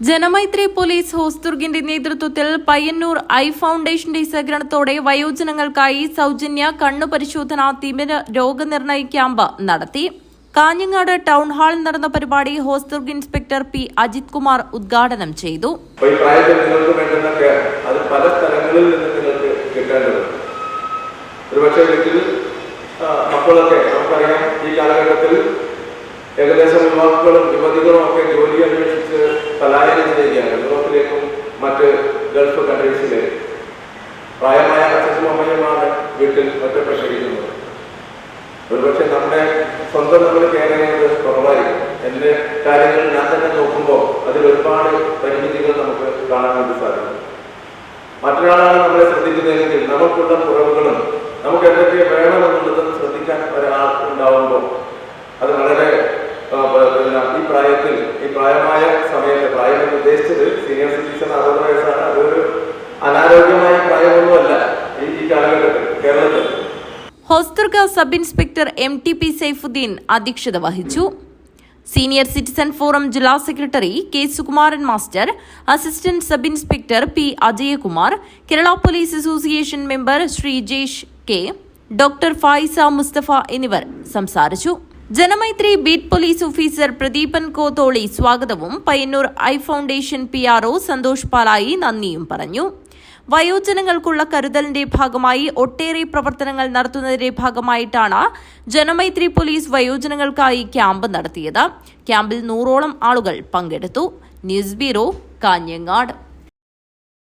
Janamaithri police ഹോസ്ദുർഗിന്റെ നേതൃത്വത്തിൽ Payyanur I ഫൗണ്ടേഷന്റെ സഹകരണത്തോടെ വയോജനങ്ങൾക്കായി സൗജന്യ കണ്ണു പരിശോധന തിമിര രോഗനിർണയ ക്യാമ്പ് നടത്തി. കാഞ്ഞങ്ങാട് ടൗൺ ഹാളിൽ നടന്ന പരിപാടി ഹോസ്ദുർഗ് ഇൻസ്പെക്ടർ പി അജിത് കുമാർ ഉദ്ഘാടനം ചെയ്തു. ഒരുപക്ഷെ വീട്ടിൽ മക്കളൊക്കെ നമുക്കറിയാം ഈ കാലഘട്ടത്തിൽ ഏകദേശം യുവാക്കളും യുവതികളും ഒക്കെ ജോലി അന്വേഷിച്ച് പലായനം ചെയ്യുകയാണ് യൂറോപ്പിലേക്കും മറ്റ് ഗൾഫ് കൺട്രീസിലേക്കും പ്രായമായ അച്ഛനും അമ്മയുമാണ് വീട്ടിൽ ഒറ്റപ്പെട്ടിരിക്കുന്നത്. ഒരുപക്ഷെ നമ്മുടെ സ്വന്തം നമ്മൾ ചെയ്യുന്നത് കുറവായിരിക്കും. എന്റെ കാര്യങ്ങൾ ഞാൻ തന്നെ നോക്കുമ്പോൾ അതിൽ ഒരുപാട് പരിമിതികൾ നമുക്ക് കാണാൻ വേണ്ടി സാധിക്കും. മറ്റൊരാളാണ് നമ്മളെ ശ്രദ്ധിക്കുന്നതെങ്കിൽ നമുക്കുള്ള കുറവുകളും നമുക്ക് എന്തൊക്കെ വേണമെന്നുള്ളത് പ്രായത്തിൽ ഈ പ്രായമായ സമയത്ത് പ്രായം എന്ന് ഉദ്ദേശിച്ചത് സീനിയർ സിറ്റിസൺ അറുപത് വയസ്സാണ്. അതൊരു അനാരോഗ്യമായ പ്രായമൊന്നുമല്ല ഈ ഈ കാലഘട്ടത്തിൽ കേരളത്തിൽ. Hosdurg sub inspector M T P Saifuddin അധ്യക്ഷത വഹിച്ചു. സീനിയർ സിറ്റിസൺ ഫോറം ജില്ലാ secretary K Sukumaran master assistant sub inspector P Ajayakumar Kerala police association member Shri Sreejesh K doctor Faisa Musthafa എന്നിവർ സംസാരിച്ചു. Janamaithri beat police officer Pradeepan Kotholi സ്വാഗതവും Payyanur eye foundation P R O Santhosh Palayi നന്ദിയും പറഞ്ഞു. വയോജനങ്ങൾക്കുള്ള കരുതലിന്റെ ഭാഗമായി ഒട്ടേറെ പ്രവർത്തനങ്ങൾ നടത്തുന്നതിന്റെ ഭാഗമായിട്ടാണ് ജനമൈത്രി പോലീസ് വയോജനങ്ങൾക്കായി ക്യാമ്പ് നടത്തിയത്. ക്യാമ്പിൽ നൂറോളം ആളുകൾ പങ്കെടുത്തു. News bureau Kanhangad.